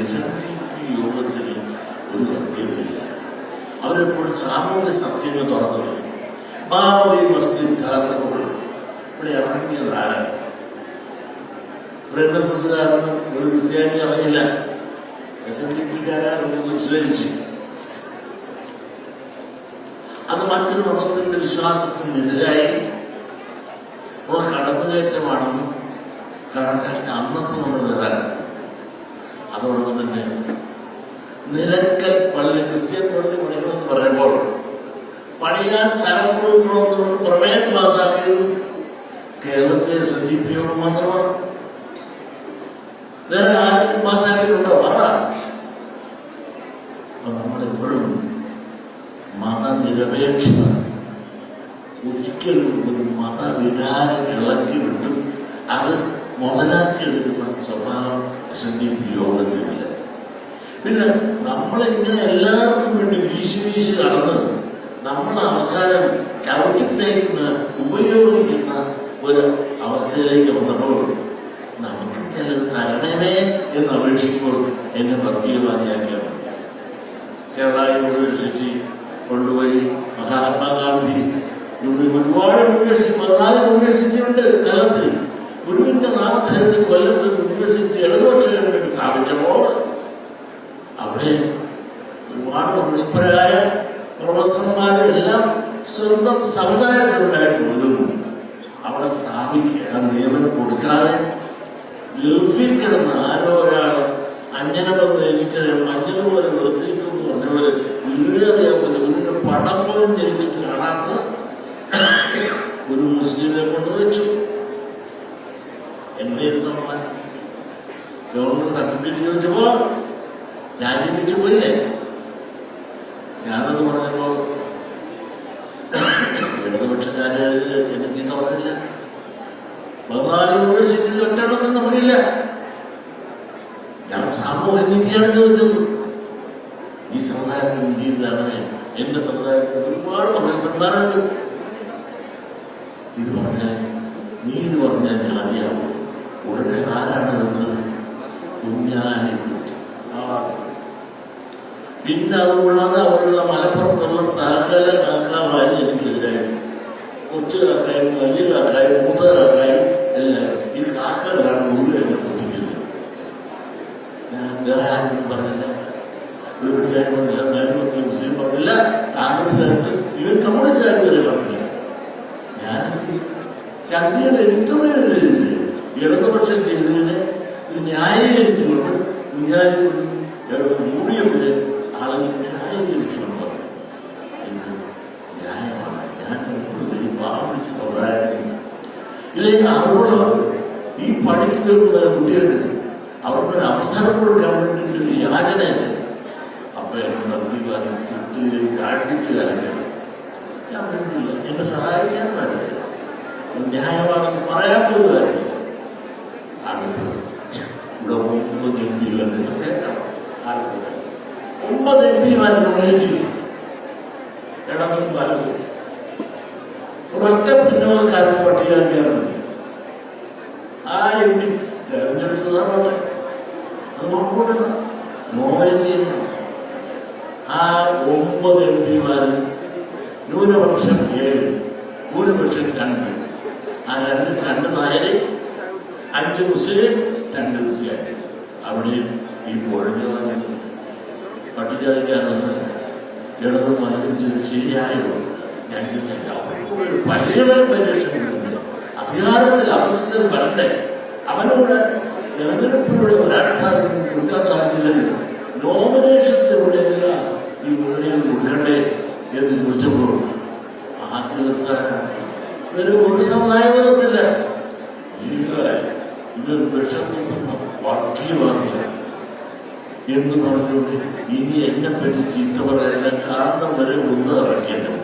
S N യോഗത്തിന് ഒരു വർഗീയതയില്ല അവരെപ്പോഴും സാമൂഹ്യ സത്യങ്ങൾ തുറന്നു ബാബറി മസ്ജിദ് ധാരണകൾ ഇവിടെ ഇറങ്ങിയതാരാണ് ഇവിടെ എൻ എസ് എസ് കാരണം ഒരു ക്രിസ്ത്യാനി ഇറങ്ങില്ല എസ് എൻ ഡി പിക്കാരാണെന്ന് നിശ്ചയിച്ചു അത് മറ്റൊരു മതത്തിന്റെ വിശ്വാസത്തിനെതിരായി. ഉള്ള കടന്നുകയറ്റമാണെന്ന് കണക്കാക്കി അന്നത്തെ പണിയാൻ സ്ഥലം കൊടുക്കണമെന്നുള്ള പ്രമേയം പാസാക്കിയത് കേരളത്തിലെ എസ് എൻ ഡി പി യോഗം മാത്രമാണ്. വേറെ ആരെങ്കിലും പാസാക്കിയിട്ടുണ്ടോ? പറ. അപ്പൊ നമ്മളെപ്പോഴും മതനിരപേക്ഷത ഒരിക്കലും ഒരു മതവികാരം ഇളക്കി വിട്ടും അത് മുതലാക്കിയെടുക്കുന്ന സ്വഭാവം എസ് എൻ ഡി പി യോഗത്തിനില്ല. പിന്നെ നമ്മളിങ്ങനെ എല്ലാവർക്കും വേണ്ടി വീശി വീശി കടന്ന് നമ്മൾ അവസാനം ചവിട്ടിത്തേക്കുന്ന ഉപയോഗിക്കുന്ന ഒരു അവസ്ഥയിലേക്ക് വന്നപ്പോൾ നമുക്ക് ചിലത് തരണമേ എന്ന് അപേക്ഷിക്കുമ്പോൾ എന്നെ വർഗീയവാദിയാക്കിയാൽ മതി കേരള യൂണിവേഴ്സിറ്റി കൊണ്ടുപോയി മഹാത്മാഗാന്ധി ഒരുപാട് യൂണിവേഴ്സിറ്റി പതിനാല് യൂണിവേഴ്സിറ്റി ഉണ്ട് കേരളത്തിൽ. ഗുരുവിന്റെ നാമധേയത്തിൽ കൊല്ലത്ത് യൂണിവേഴ്സിറ്റി ഇടതുപക്ഷ ഗവൺമെന്റ് സ്ഥാപിച്ചപ്പോൾ അവിടെ ഒരുപാട് പ്രഗത്ഭരായ എല്ലാം സ്വന്തം സമുദായത്തിലുണ്ടായിട്ട് പോലും. അവിടെ സ്ഥാപിക്കുക നിയമനം കൊടുക്കാതെ ഗൾഫിൽ കിടന്ന് ആരോ ഒരാൾ അഞ്ജന വന്ന് എനിക്ക് മഞ്ഞൾ പോലെ വെളുത്തിരിക്കും എന്ന് പറഞ്ഞ പോലെ ഗുരുവിനെ അറിയാൻ പറ്റും ഗുരുവിന്റെ പടം പോലും ജനിച്ചിട്ട് കാണാത്ത ഒരു മുസ്ലിമിനെ കൊണ്ട് വെച്ചു. എന്തായിരുന്നു ഗവൺമെന്റ് സർട്ടിഫിക്കറ്റ് ചോദിച്ചപ്പോ രാജ്യം വെച്ച് പോയില്ലേ? പതിനാല് യൂണിവേഴ്സിറ്റിയിൽ ഒറ്റടക്കം നമുക്കില്ല. ഞാൻ സാമൂഹ്യ നീതിയാണ് ചോദിച്ചത്. ഈ സമുദായത്തിൽ നീതിയാണ് എന്റെ സമുദായത്തിൽ ഒരുപാട് പ്രഗത്ഭന്മാരുണ്ട് ഇത് പറഞ്ഞാൽ നീതി പറഞ്ഞാൽ ജാതിയാവും ഉടനെ ആരാണ് വരുന്നത്? കുഞ്ഞാനെ പിന്നെ അതുകൂടാതെ അവിടെയുള്ള മലപ്പുറത്തുള്ള സകല കാക്കാമാര് എനിക്കെതിരായിട്ട്. കൊച്ചു കാക്കായും വലിയ കാക്കായും മൂത്ത കാക്കായും എല്ലാവരും ഈ കാക്കകളാണ് മുഴുവൻ എന്നെ കുത്തിക്കുന്നത് ഞാൻ വേറെ ആരും പറഞ്ഞില്ല ഒരു ക്രിസ്ത്യാനി പറഞ്ഞില്ല നായർ പറഞ്ഞില്ല മുസ്ലിം പറഞ്ഞില്ല കോൺഗ്രസ്സുകാർക്ക് ഇത് കമ്മ്യൂണിസ്റ്റുകാർ വരെ പറഞ്ഞില്ല ഞാനെന്ത് ചന്തിയുടെ ഇന്റർവ്യൂവിൽ ഇടതുപക്ഷം ചെയ്തതിനെ ഇത് ന്യായീകരിച്ചുകൊണ്ട് കുഞ്ഞാലിക്കുട്ടി യു ഡി എഫിലെ ആളുകൾ ന്യായീകരിച്ചുകൊണ്ട് പറഞ്ഞു ഇത് ന്യായമാണ് ഞാൻ ഈ പാവം പിടിച്ച സമുദായത്തിന് ഇല്ലെങ്കിൽ അറിവുള്ളവർക്ക് ഈ പഠിച്ചു വരുന്ന കുട്ടികൾക്ക് അവർക്കൊരു അവസരം കൊടുക്കാൻ വേണ്ടിയിട്ട് ഒരു യാചനയുണ്ട്. അപ്പൊ എന്നോട് അധികാരം ചുറ്റുകയും അടിച്ചു കലങ്ങി ഞാൻ വേണ്ടില്ല എന്നെ സഹായിക്കാൻ കാര്യമില്ല ന്യായമാണെന്ന് പറയാൻ പോലും കാര്യമില്ല അടുത്തത് ഇവിടെ ഒമ്പത് എം പികൾ നിങ്ങൾ കേൾക്കണം. ഒമ്പത് എം പിമാരെ നോമിനേറ്റ് ഇടവും വലതും. ഒരൊറ്റ പിന്നോക്കാരൻ പട്ടികജാതിക്കാരുണ്ട് ആ എം പി തെരഞ്ഞെടുത്തതാ പോട്ടെ. അത് നോക്കൂട്ടണ്ട നോമിനേറ്റ് ചെയ്യുന്നു. ആ ഒമ്പത് എം പിമാരിൽ ന്യൂനപക്ഷം ഏഴ് ഭൂരിപക്ഷം രണ്ട്. ആ രണ്ട് രണ്ട് നായര് അഞ്ച് മുസ്ലിം രണ്ട് ക്രിസ്ത്യാനി. അവിടെയും ഈ പൊഴഞ്ഞു പട്ടികജാതിക്കാരെന്ന് ഇടതും മലയും ചെയ്ത് ശരിയായോ ഞാൻ പരിഗണന പരീക്ഷ അധികാരത്തിൽ അവസ്ഥ വരണ്ടേ അവനോട് തെരഞ്ഞെടുപ്പിലൂടെ വരാൻ സാധിക്കുന്നു കൊടുക്കാൻ സാധിച്ചില്ലെങ്കിൽ നോമിനേഷത്തിലൂടെയെങ്കിലും ഈ മുന്നണികൾ കൊടുക്കണ്ടേ എന്ന് ചോദിച്ചപ്പോൾ ആ തീർത്ഥാനം ഒരു ഒരു വർഗീയവാദിയാണ് എന്ന് പറഞ്ഞുകൊണ്ട് ഇനി എന്നെ പറ്റി ചീത്ത പറയാനുള്ള കാരണം വരെ ഒന്ന് കുന്നല്ല